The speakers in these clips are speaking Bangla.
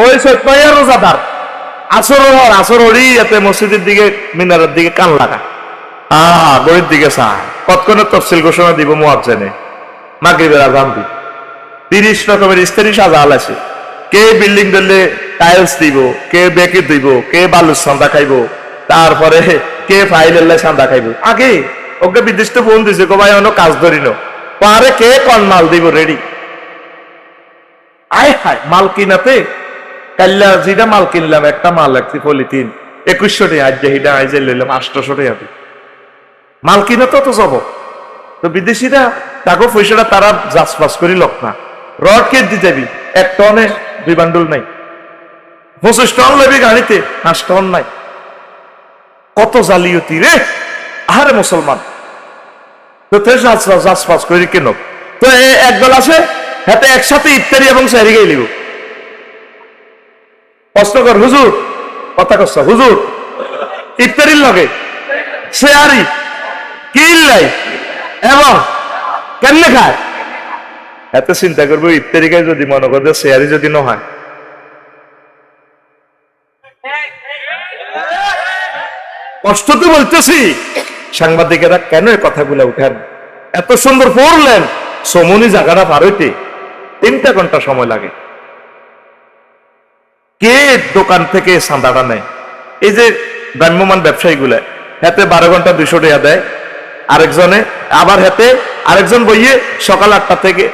ওই সত্যিয়া রোজাদার। আসর হর আসর হরি এতে মসজিদের দিকে, মিনারের দিকে কান লাগা। আহ দিকে চায়। কতক্ষণে তফসিল ঘোষণা দিব মুয়াজ্জেনে? মাগরিবের আজান দিব। তিরিশ রকমের স্ত্রী সাজা আছে কে বিল্ডিং দিলে টাইলস দিব, কে বেকে দিব, কে বালুর সান্দা খাইব, তারপরে কে ফাইল এলে সান্দা খাইব। আগে ওকে বিদিষ্ট ফোন দিছে গো ভাই, অন্য কাজ ধরিন পারে কে কন মাল দিব রেডি। আয় হায়, মাল কিনাতে কাল্লা যেটা মাল কিনলাম, একটা মাল লাগছে পলিথিন। একুশশো টাকা, আজ যেটা আইজে লইলাম, আটশোশো টাকা। মাল কিনা তো তো যাব। তো বিদেশিরা তাকে পয়সাটা তারা যাচবাস করি লোক না। রড কে দিতে যাবি এক টনে দুই বান্ডুল নাই। পঁচিশ টন লাগবে গাড়িতে, পাঁচ টন নাই। কত জালিয়তি রে! আহারে মুসলমান। তো যাচবাস করি কেন? তো একদল আছে, হাতে একসাথে ইত্যাদি এবং সারি গেলিব প্রশ্ন কর হুজুর। কথা কষ্ট হুজুর। ইত্যাদির লগে শেয়ারি কিল্লাই এবং কেমনে খায়? এত চিন্তা করব ইত্যাদিকে যদি মনে করবে শেয়ারি যদি নহয়। কষ্ট তো বলতেছি সাংবাদিকেরা কেন এই কথাগুলো উঠেন? এত সুন্দর পড়লেন সমনি জায়গাটা পার হইতে তিনটা ঘণ্টা সময় লাগে। কে দোকান থেকে চাঁদাটা নেয়? এই যে ভ্রাম্যমান ব্যবসায়ীগুলা হাতে বারো ঘণ্টা দুইশো টাকা দেয়, আরেকজনে আবার হাতে আরেকজন বইয়ে সকাল আটটা থেকে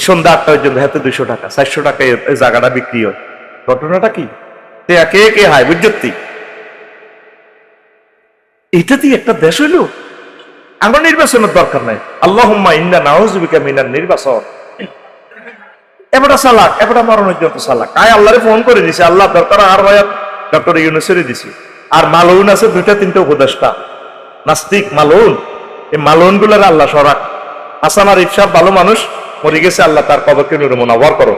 সন্ধ্যা আটটা পর্যন্ত হাতে দুইশো টাকা, চারশো টাকা এই- জায়গাটা বিক্রি হয়। ঘটনাটা কি? কে কে হায় বুঝতি এটা দিয়ে একটা দেশ হইল? আমার নির্বাচনের দরকার নাই। আল্লাহ ইন্না নাউজুবিকা মিনার নির্বাচন। এবারটা সালাক এবারটা মরণের জন্য সালাক। আয় আল্লাহরে ফোন করে দিছে, আল্লাহ দরকার আর ভাইয়া ডক্টর ইউনুসেরই দিছি। আর মালউন আছে, দুইটা তিনটা উপদেষ্টা। নাস্তিক মালউন, এই মালউনগুলার আল্লাহ সরাক। হাসান আর ইফসাব ভালো মানুষ, মরে গেছে, আল্লাহ তার কবরকে নুরে মোনাবর করো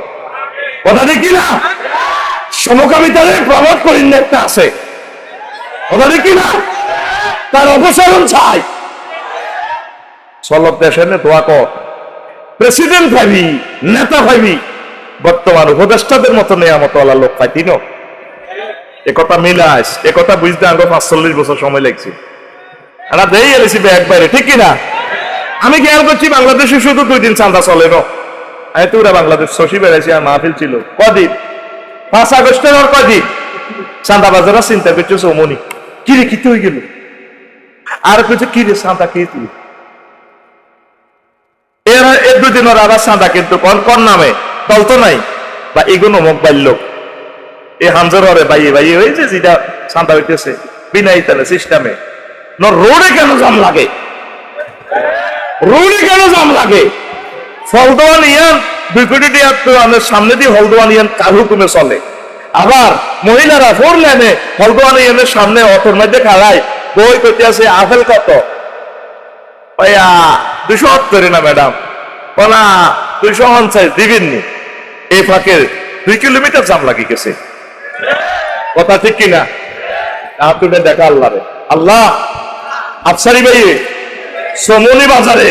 কথা দেখি না সমকামিতারে প্রমোট করি না একটা আছে। কথা দেখি না তার অপসারণ চাই। সলব দেশের দোয়া কর। প্রেসিডেন্ট ভাবি নেতা ভাবি বর্তমান উপদেষ্টাদের মতো নেয়ামত আল্লাহ লোক পাইতি ন একথা মিলাস একথা বুঝতে আগে পাঁচচল্লিশ বছর সময় লাগছে। আমরা দেই এলেছি একবারে, ঠিক কিনা? আমি খেয়াল করছি বাংলাদেশে শুধু দুই দিন চান্দা চলে ন আমি তো ওরা বাংলাদেশ শশী বেড়াইছি আর মাহফিল ছিল। কদিন? পাঁচ আগস্টের আর কদিন? চান্দা বাজারা চিন্তা করছে সৌমনি কি রে কিতে হয়ে গেল? আর কিছু কি রে চান্দা কে তুই এর এর দুদিন আবার চাঁদা কিন্তু কোন কোন নামে? দল তো নাই? বা এগুলো মুখ বাল্য হামজার হরে বাইয়ে বাইয়ে যেটা চাঁদা হইতেছে বিনা ইতালে সিস্টেমে রোডে কেন জাম লাগে? রোডে কেন জাম লাগে? ফলদোয়ান ইয়ান, দুই কোটি টাকা তো সামনে দিয়ে হলদোয়ান ইয়ান কার হুকুমে চলে? আবার মহিলারা ফোর লাইনে হলদোয়ান ইয়ানের সামনে অটোর মধ্যে খাড়ায়, বই করতে আছে আপেল কত? দুশো করে না, ম্যাডাম। বলা দুইশো পঞ্চাশ দিবেননি এই ফাঁকে দুই কিলোমিটার জাম লাগি গেছে। কথা ঠিক কিনা? হাত তুলে দেখা আল্লাহ আল্লাহ, আফসারি ভাই সমনি বাজারে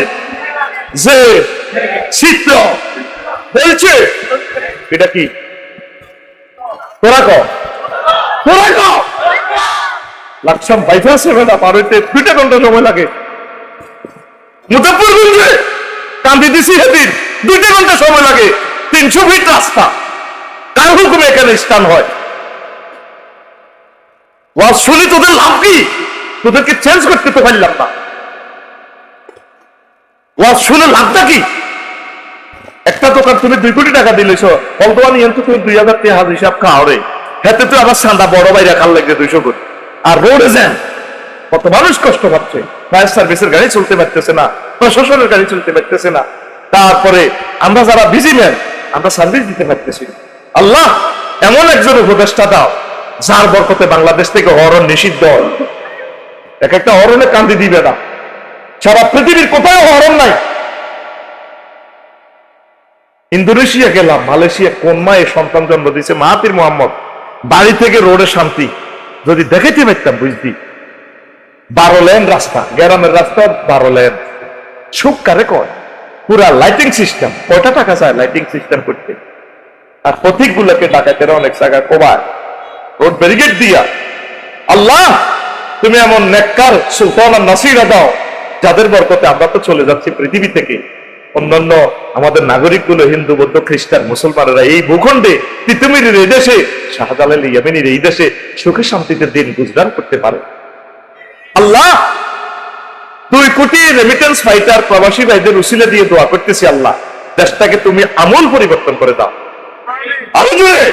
যে চিত্র বলছে এটা কি? তোরা ক তোরা ক লাকসাম বাইপাস সেভেনা পার হইতে দুইটা ঘণ্টা সময় লাগে। মুজাফরগঞ্জে কান্দি দিছি হেদিন দুইটা ঘণ্টা সময় লাগে। তিনশো ফিট রাস্তা। কার হুকুমে এখানে স্থান হয়? ওয়াজ শুনি তোদের লাভ কি? তোদেরকে চেঞ্জ করতে তো পারলাম না। ওয়াজ শুনে লাভটা কি? একটা দোকান তুমি দুই কোটি টাকা দিলেছ বলতোয়া নিয়ে তো তুমি দুই হাজার তিন হাজার হিসাব খাও রে। হেতে তো আবার সান্দা বড় বাইরে খাল লাগবে দুইশো কোটি। আর রোডে যান। কত মানুষ কষ্ট পাচ্ছে। ফায়ার সার্ভিসের গাড়ি চলতে পারতেছে না, প্রশাসনের গাড়ি চলতে পারতেছে না। তারপরে আমরা যারা বিজিম্যান আমরা সার্ভিস দিতে পারতেছি আল্লাহ, এমন একজন উপদেষ্টা দাও, যার বরকতে বাংলাদেশ থেকে হরণ নিষিদ্ধ এক একটা হরণে কান্দি দিবে না। সারা পৃথিবীর কোথাও হরণ নাই। ইন্দোনেশিয়া গেলাম, মালয়েশিয়া কোন মায়ে সন্তান জন্ম দিয়েছে? মাহাতির মোহাম্মদ, বাড়ি থেকে রোডে শান্তি। যদি দেখাইতে পারতাম, বুঝতি। বারো লেন রাস্তা গ্রামের রাস্তা বারো লেন। সুখ কারে কয়? পুরা লাইটিং সিস্টেম কয়টা টাকা চায় লাইটিং সিস্টেম করতে? আর পথিক গুলোকে ডাকাতেরা অনেক জায়গায় কোবায়। রোড ব্যারিকেড দিয়া, আল্লাহ, তুমি এমন নেককার সুলতান আর নাসিরা দাও, যাদের বরকতে আমরা তো চলে যাচ্ছি পৃথিবী থেকে। অন্যান্য আমাদের নাগরিকগুলো, হিন্দু, বৌদ্ধ, খ্রিস্টান, মুসলমানেরা এই ভূখণ্ডে পৃথিবীর এই দেশে, শাহজালাল ইয়ামিনীর এই দেশে সুখে শান্তিতে দিন গুজরান করতে পারে। আল্লাহ! দুই কোটি রেমিটেন্স ফাইটার প্রবাসী ভাইদের উসিলে দিয়ে দোয়া করতেছি আল্লাহ। দেশটাকে তুমি আমূল পরিবর্তন করে দাও। আরও জোরে!